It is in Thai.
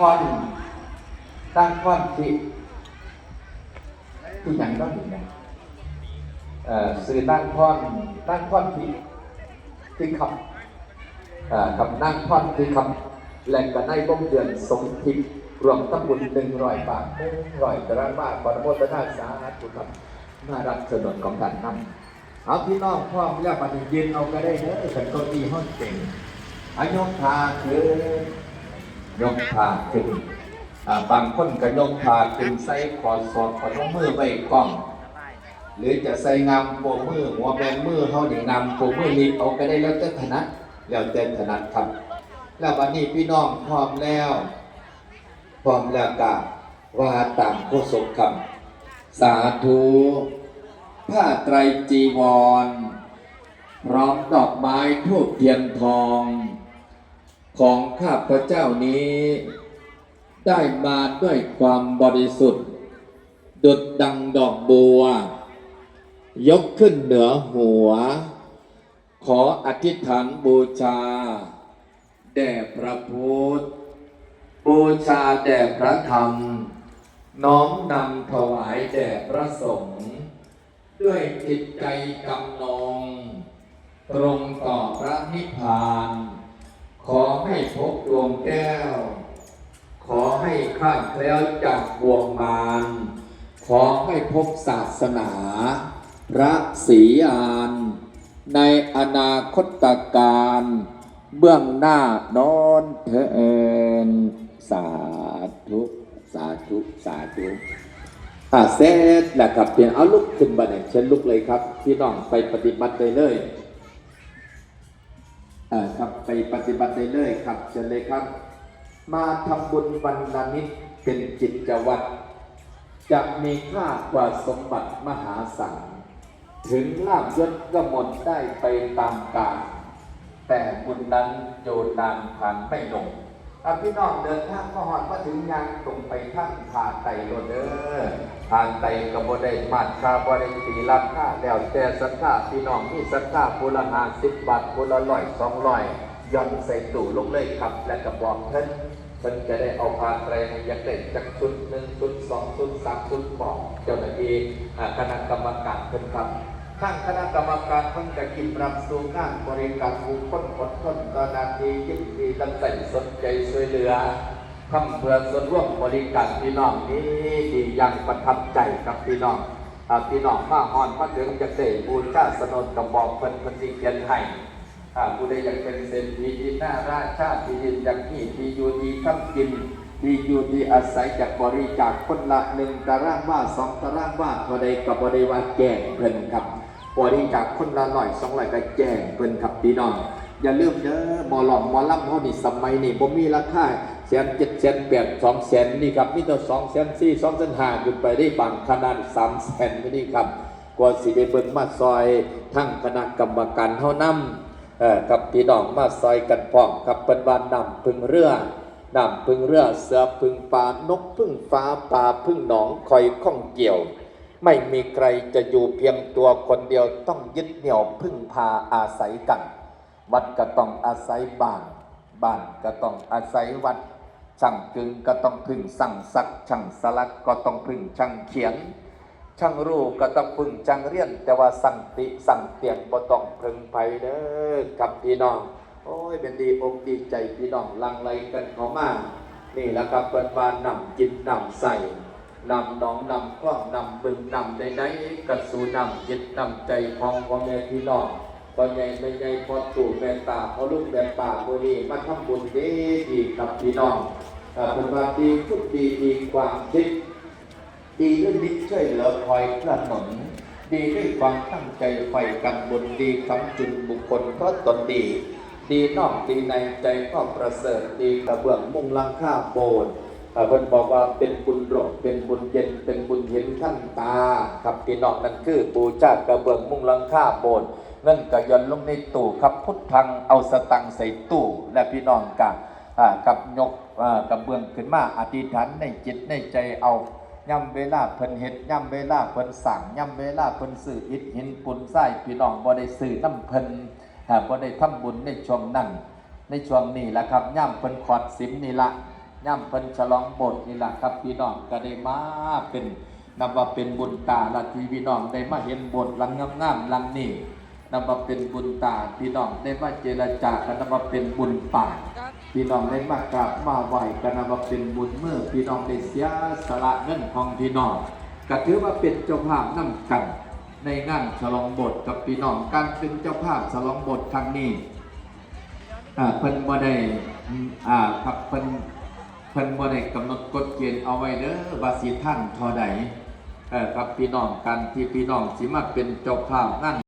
พอนตั้งพอนที่ที่ยังต้องอยู่นะเอ่อสื่อตั้งพอนตั้งพอนที่ที่ขับเอ่อกับนั่งพอนที่ขับแหล่งกันในบ้มเดือนสมทิพย์รวมทั้งบุญหนึ่งร้อยบาทหนึ่งร้อยตารางบาทบรมโมทนาสาธุครับมารับสนุนของท่านนำเอาพี่น้องพ่อมแล้วปฏิยืนเอาก็ได้เด้อฉันก็อีห้องเก่งอายกพาคือ ยกพาขึ้นบางคนก็ยกพาขึ้นใส่ขอสอดขอนมือไว้กล้อง หรือจะใส่งามโปรมือหัวแบนมือเขาหนีงามโปมือนิบเอาก็ได้แล้วแต่ถนัดแล้วแต่ถนัดครับ แล้ววันนี้พี่น้องพร้อมแล้วพร้อมแล้วกะว่าตามโคศกคำสาธุผ้าไตรจีวร พร้อมดอกไม้ทูบเทียนทอง ของข้าพเจ้านี้ ได้มาด้วยความบริสุทธิ์ ดุดดังดอกบัว ยกขึ้นเหนือหัว ขออธิษฐานบูชา แด่พระพุทธบูชาแด่พระธรรม น้อมนำถวายแด่พระสงฆ์ด้วยจิตใจกำนงตรงต่อพระนิพพาน ขอให้พบดวงแก้ว ขอให้ข้าแคล้วจากบ่วงมาร ขอให้พบศาสนา พระศรีอาน ในอนาคตการ เบื้องหน้านอนเถินสาธุ สาธุ สาธุอ่าเสร็จแล้วครับเปลี่ยนเอาลุกขึ้นบันไดเชิญลุกเลยครับ พี่น้องไปปฏิบัติได้เลย ครับไปปฏิบัติได้เลยครับเชิญเลยครับ มาทำบุญวันละนิดเป็นจิตวัตรจะมีค่ากว่าสมบัติมหาศาลถึงลาบยศก็หมดได้ไปตามกาลแต่บุญนั้นโยนานผ่านไม่ลง พี่น้องเดินทางมาหอดมาถึงงานตรงไปท่านผ่านไตโรเดอร์ผ่านไตกระบได้มาดคาบได้ตีราคาแล้วแต่สักคาพี่น้องมีสักคาพุละหาสิบบาทพุละร้อยสองร้อยย่อนใส่ตู้ลงเลยครับ และกระบอกเพิ่นเพิ่นจะได้เอาผ่านไตรให้ยักเด็ดจากชุดหนึ่งชุดสองชุดสามชุดบอกเจ้าหน้าที่คณะกรรมการเพิ่นครับ ทางคณะกรรมการเพิ่งจะกินรับสู่งานบริการบุคคลอดทนตนาทียินดีลำใส่สนใจช่วยเหลือทำเพื่อส่วนร่วมบริการพี่น้องนี้ดีอยังประทับใจกับพี่น้องพี่น้องมาหอนมาถึงจะเสกบูชาสนนกับบอกเพิ่นเพิ่นสิเขียนให้ผู้ใดอยากเป็นเศรษฐีที่หน้าราชาที่ดินอยางนี้ที่อยู่ดีข้ามกินที่อยู่ที่อาศัยจากบริจาคคนละหนึ่งตารางว่าสองตารางว่าเท่าใดกับบริวารแก่เพิ่นครับ บริจาคคนละหน่อยสองร้อยก็แจงเพิ่นครับพี่น้องอย่าลืมเด้อหมอหลอมหมอลำเฮานี่สมัยนี่บ่มีราคาแสนเจ็ดแสนแปดสองแสนนี่ครับมีแต่สองแสนสี่สองแสนห้าขึ้นไปได้บางขนาดสามแสนนี่ครับกว่าสิได้เบิ่งมาซอยทั้งคณะกรรมการเฮานำเอ่อกับพี่น้องมาซอยกันพร้อมกับเปิ้นว่านำพึ่งเรือน้ำพึ่งเรือเสือพึ่งปลานกพึ่งฟ้าปลาพึ่งหนองคอยข้องเกี่ยว ไม่มีใครจะอยู่เพียงตัวคนเดียวต้องยึดเหนี่ยวพึ่งพาอาศัยกัน วัดก็ต้องอาศัยบ้าน บ้านก็ต้องอาศัยวัด ช่างกึงก็ต้องพึ่งสั่งซัก ช่างสลักก็ต้องพึ่งช่างเขียน ช่างรูก็ต้องพึ่งช่างเรียน แต่ว่าสั่งติสั่งเตียงก็ต้องพึ่งไปเด้อกับพี่น้อง โอ้ยเป็นดีอกดีใจพี่น้องลังไหลกันเขามานี่แหละครับเปิดบานนำจิตนำใส่ นำหน้องนำคล้องนำบึงนำใดๆกระสูนำจิตนำใจของพ่อแม่พี่น้องพ่อใหญ่แม่ใหญ่พ่อตู่แม่ตาพ่อลูกแม่ป่าบุรีมาทำบุญดีดีกับพี่น้องเอ่อเป็นว่าดีพูดดีดีความคิดดีด้วยมิตรช่วยเหลือคอยกระหนุนดีด้วยความตั้งใจใฝ่กันบุญดีคำจุนบุคคลเพราะตนดีดีนอกดีในใจก็ประเสริฐดีกระเบื้องมุ่งลังค่าโบสถ์ เพิ่นบอกว่าเป็นบุญหลบเป็นบุญเย็น เป็นบุญเห็นขั้นตา ครับพี่น้องนั่นคือปูชากระเบื้องมุ่งลังค่าโบสถ์นั่นก็ย่อนลงในตู้ครับพุทธังเอาสตังใส่ตู้และพี่น้องกันกับยกกระเบื้องขึ้นมาอธิษฐานในจิตในใจเอาย่ำเวลาเพิ่นเฮ็ดย่ำเวลาเพิ่นสั่งย่ำเวลาเพิ่นซื้ออิฐหินปูนทรายพี่น้องบ่ได้ซื้อน้ำเพิ่นบ่ได้ทำบุญในช่วงนั้นในช่วงนี้แหละครับย่ำเพิ่นขอดสิมนี่ละ ย่ำเพิ่นฉลองบสถ์นี่แหละครับพี่น้องก็ได้มาเป็นนับว่าเป็นบุญตาละที่พี่น้องได้มาเห็นบสถ์หลังงามๆหลังนี้นับว่าเป็นบุญตาพี่น้องได้มาเจรจากันนับว่าเป็นบุญปากพี่น้องได้มากราบมาไหวกันนับว่าเป็นบุญเมื่อพี่น้องได้เสียสละเงินของพี่น้องก็ถือว่าเป็นเจ้าภาพนํกันในงานฉลองบสถ์กับพี่น้องการเป็นเจ้าภาพฉลองบสถ์ครั้งนี้อ่าเพิ่นบ่ได้อ่าครับเพิ่น เพิ่นบ่ได้กำหนดกฎเกณฑ์เอาไว้เด้อว่าสิท่านเท่าใดเออครับพี่น้องกันที่พี่น้องสิมาเป็นเจ้าภาพนั่น